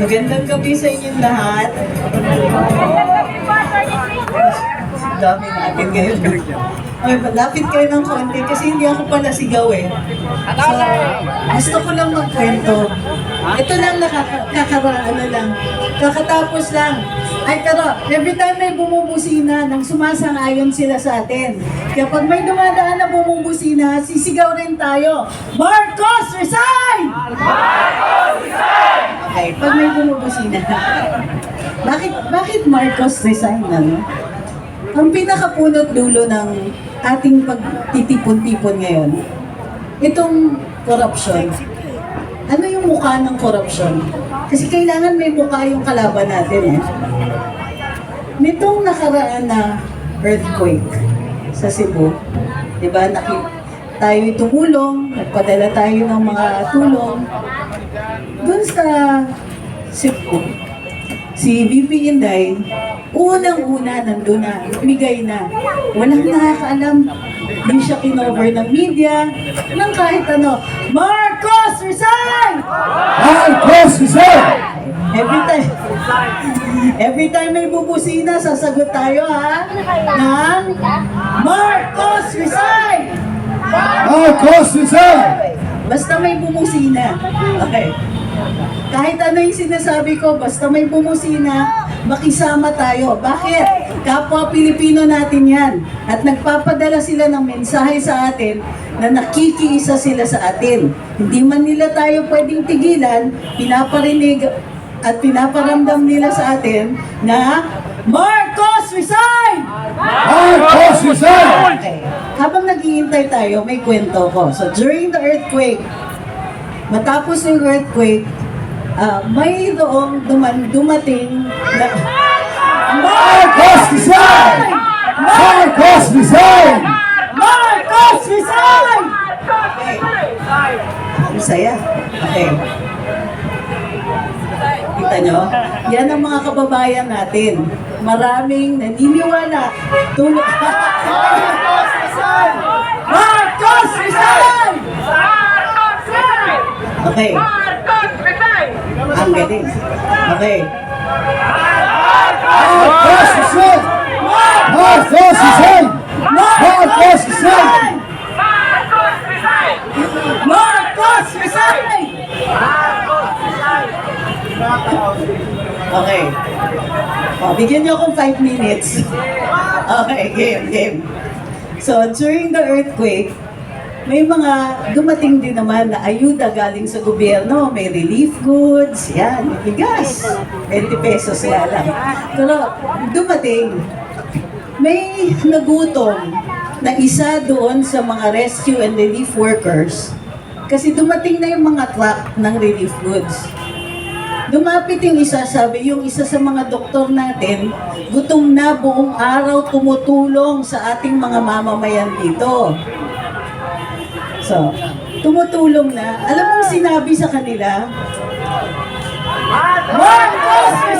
Magandang gabi sa inyong lahat. Dami natin ngayon. Ay, malapit kayo ng konti kasi hindi ako pala sigaw eh. So, gusto ko lang magkwento. Ito lang nakakara, ano lang. Kakatapos lang. Ay, pero every time may bumubusina, nang sumasang-ayon sila sa atin. Kaya pag may dumadaan na bumubusina, sisigaw rin tayo. Marcos, resign! Okay, pag may bumubusina. bakit, bakit Marcos resign, ano? Ang pinakapunot dulo ng ating pagtitipon-tipon ngayon, itong corruption. Ano yung mukha ng corruption? Kasi kailangan may mukha yung kalaban natin eh. Nitong nakaraan na earthquake sa Cebu, di ba, naki, tayo tumulong, nagpadala tayo ng mga tulong. Doon sa Cebu, si VP Inday, unang-una nandun na, bigay na. Walang nakakaalam. Hindi siya kinover ng media, ng kahit ano. Marcos, resign! Marcos Rizal! Every time, every time may bubusina, sasagot tayo ha, ng Marcos, resign! Marcos Rizal! Basta may bumusina. Okay. Kahit ano yung sinasabi ko, basta may bumusina, makisama tayo. Bakit? Kapwa Pilipino natin yan. At nagpapadala sila ng mensahe sa atin na nakikiisa sila sa atin. Hindi man nila tayo pwedeng tigilan, pinaparinig at pinaparamdam nila sa atin na Marcos resign! Marcos Rizal! Okay. Habang naghihintay tayo, may kwento ko. So, during the earthquake, matapos yung earthquake, ah, may doong duman, dumating na... Marcos Rizal! Marcos Rizal! Marcos resign! Okay. Ang saya. Okay. Kita nyo? Yan ang mga kababayan natin. Maraming naniniwala. Tulog. Marcos resign! Marcos resign! Okay. Ang galing. Okay. Marcos Rizal! Marcos Rizal! Marcos Rizal! Marcos resign! Okay. O, bigyan niyo akong 5 minutes. Okay, game, game. So, during the earthquake, may mga dumating din naman na ayuda galing sa gobyerno. May relief goods, yan, bigas. 20 pesos nga lang. Pero dumating, may nagutom na isa doon sa mga rescue and relief workers kasi dumating na yung mga truck ng relief goods. Lumapit yung isa, sabi, yung isa sa mga doktor natin, gutom na buong araw tumutulong sa ating mga mamamayan dito. So, tumutulong na. Alam mo sinabi sa kanila? Marcos resign!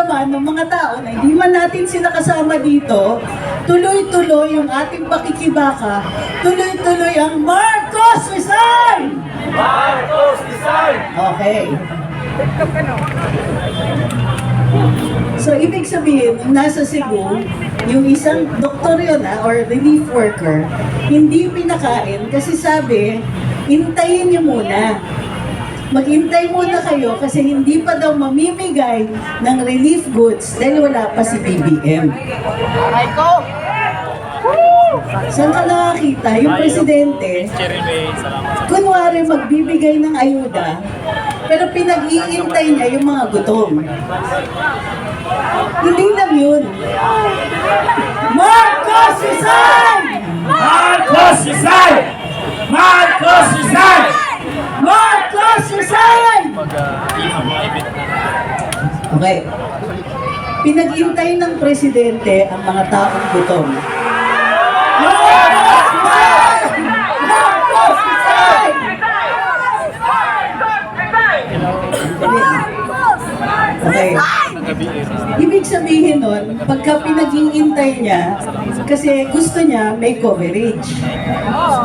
Nararamdaman ng mga tao na hindi man natin sila kasama dito, tuloy-tuloy yung ating pakikibaka, tuloy-tuloy ang Marcos resign! Marcos Rizal! Okay. So, ibig sabihin, nung nasa Cebu, yung isang doktor yun ah, or relief worker, hindi pinakain kasi sabi, hintayin niyo muna. Maghintay muna kayo kasi hindi pa daw mamimigay ng relief goods dahil wala pa si BBM. Saan ka nakakita? Yung presidente, kunwari magbibigay ng ayuda, pero pinag-iintay niya yung mga gutom. Hindi lang yun. Marcos resign! Marcos Rizal! Marcos Rizal! Na. Okay. pinag-intay ng presidente ang mga taong gutom. Okay. Ibig sabihin nun, pagka pinag-iintay niya, kasi gusto niya may coverage.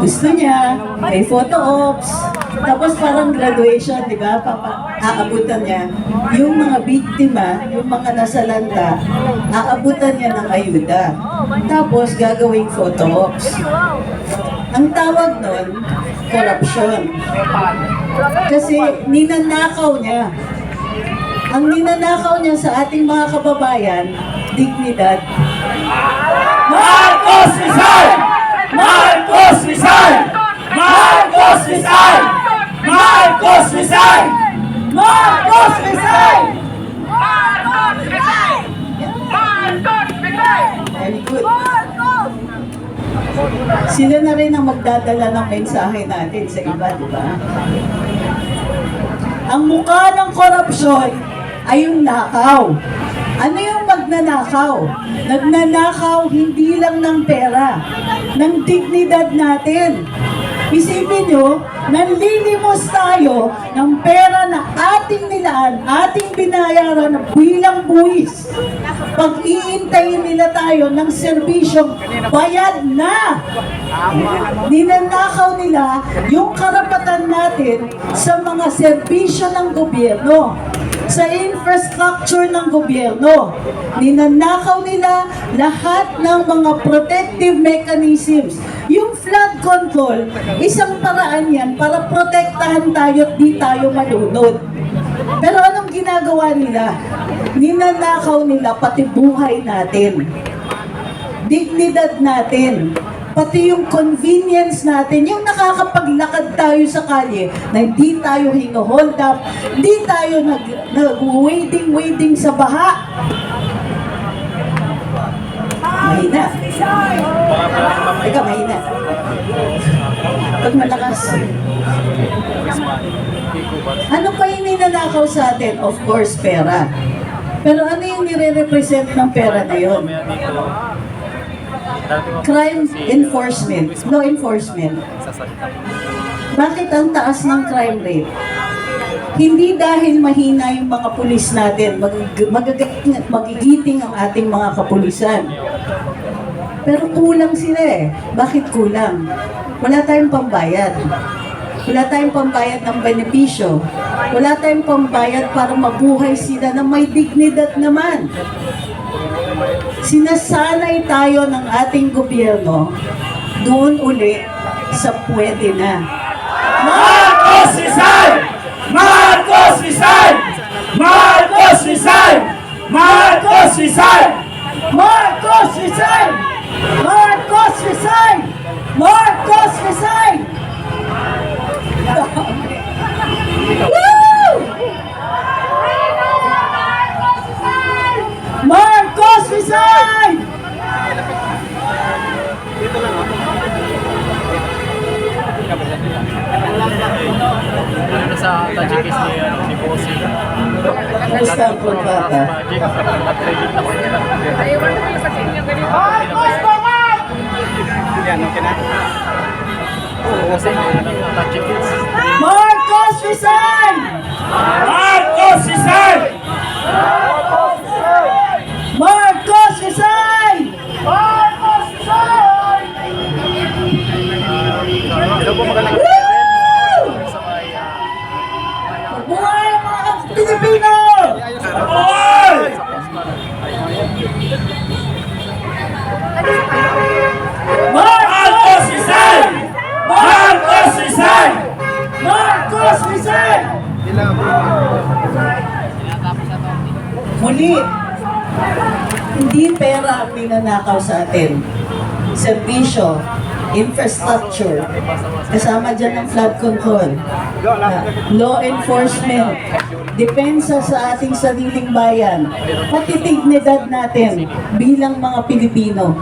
Gusto niya may photo ops. Tapos parang graduation, di ba? Aabutan niya. Yung mga biktima, yung mga nasalanta, aabutan niya ng ayuda. Tapos gagawing photo ops. Ang tawag nun, corruption. Kasi ninanakaw niya. Ang ninanakaw niya sa ating mga kababayan, dignidad. Marcos resign! Marcos resign! Marcos resign! Marcos resign! Marcos resign! Very good. Sila na rin ang magdadala ng mensahe natin sa iba, di ba? Ang mukha ng korupsyon ay yung nakaw. Ano yung magnanakaw? Nagnanakaw hindi lang ng pera, ng dignidad natin. Isipin nyo, nanlilimos tayo ng pera na ating nilaan, ating binayaran bilang buwis. Pag iintayin nila tayo ng serbisyong bayad na, ninanakaw nila yung karapatan natin sa mga serbisyo ng gobyerno sa infrastructure ng gobyerno. Ninanakaw nila lahat ng mga protective mechanisms. Flood control, isang paraan yan para protektahan tayo at di tayo malunod. Pero anong ginagawa nila? Ninanakaw nila pati buhay natin. Dignidad natin pati yung convenience natin, yung nakakapaglakad tayo sa kalye, na hindi tayo hino-hold up, hindi tayo nag, nag-waiting-waiting sa baha. Mahina. Teka, mahina. Pag malakas. Ano pa yung ninanakaw sa atin? Of course, pera. Pero ano yung nire-represent ng pera na yun? Crime enforcement, law enforcement. Bakit ang taas ng crime rate? Hindi dahil mahina yung mga pulis natin, mag, magag- magigiting ang ating mga kapulisan. Pero kulang sila eh. Bakit kulang? Wala tayong pambayad. Wala tayong pambayad ng benepisyo. Wala tayong pambayad para mabuhay sila na may dignidad naman. Sinasanay tayo ng ating gobyerno doon uli sa pwede na. Marcos resign! Marcos resign! Marcos resign! Marcos resign! Marcos resign! Marcos resign! Marcos resign! Marcos resign! Pinanakaw sa atin. Servisyo, infrastructure, kasama dyan ang flood control, uh, law enforcement, depensa sa ating sariling bayan, pati dignidad natin bilang mga Pilipino.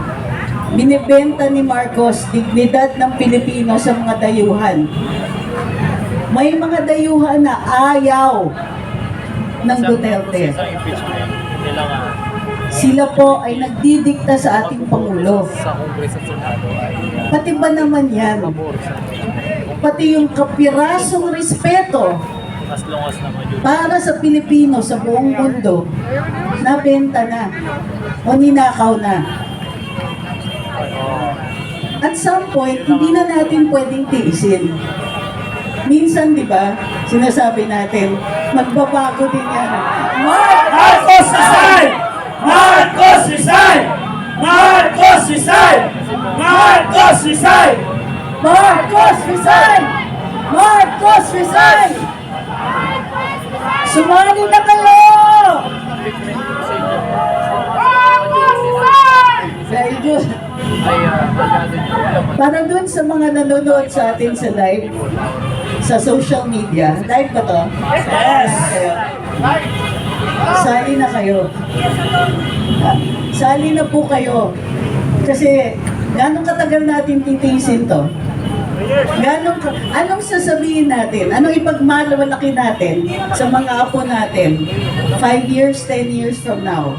Binibenta ni Marcos dignidad ng Pilipino sa mga dayuhan. May mga dayuhan na ayaw ng Duterte. Sila po ay nagdidikta sa ating Pangulo. Uh, Pati ba naman yan? Pati yung kapirasong respeto para sa Pilipino sa buong mundo, nabenta na o ninakaw na. At some point, hindi na natin pwedeng tiisin. Minsan, di ba, sinasabi natin, magbabago din yan. Mark! Marcos resign! Marcos resign! Marcos resign! Marcos resign! Marcos resign! Marcos resign! Sumali na kayo! Very good. Ay, uh, agad niya ulam. Para dun sa mga nanonood sa atin sa live, sa social media, live ba to? Yes! Sali na kayo. Sali na po kayo. Kasi, gano'ng katagal natin titiisin to? Ganong, anong sasabihin natin? Anong ipagmalawalaki natin sa mga apo natin 5 years, 10 years from now?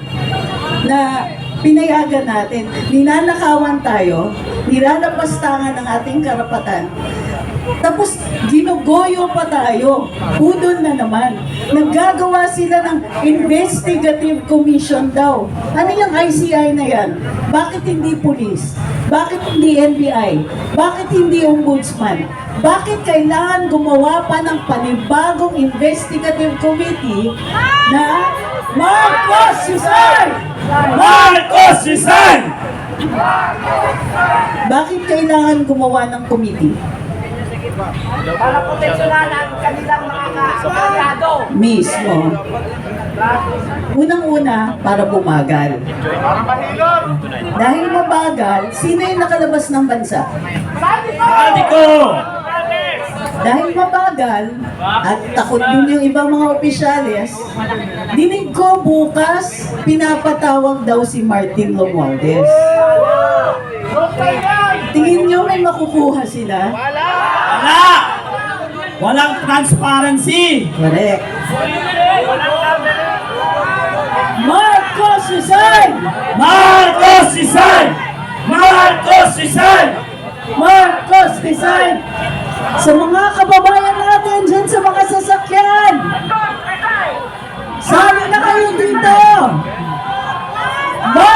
Na pinayagan natin, ninanakawan tayo, nilalapastangan ng ating karapatan, tapos ginugoyo pa tayo. Udon na naman. Naggagawa sila ng investigative commission daw. Ano yung ICI na yan? Bakit hindi police? Bakit hindi NBI? Bakit hindi ombudsman? Bakit kailangan gumawa pa ng panibagong investigative committee na Marcos Cesar? Marcos resign! Bakit kailangan gumawa ng committee? Para proteksyonan ang kanilang mga kaabogado. Mismo. Unang-una, para bumagal. Dahil mabagal, sino yung nakalabas ng bansa? Sabi ko! Dahil mabagal, at takot din yung ibang mga opisyales, dinig ko bukas, pinapatawag daw si Martin Romualdez. Tingin nyo may makukuha sila? Wala! Wala! Walang transparency! Correct. Marcos resign! Marcos resign! Marcos resign! Marcos resign! Sa mga kababayan natin dyan sa mga sasakyan! Sali na kayo dito! Marcos!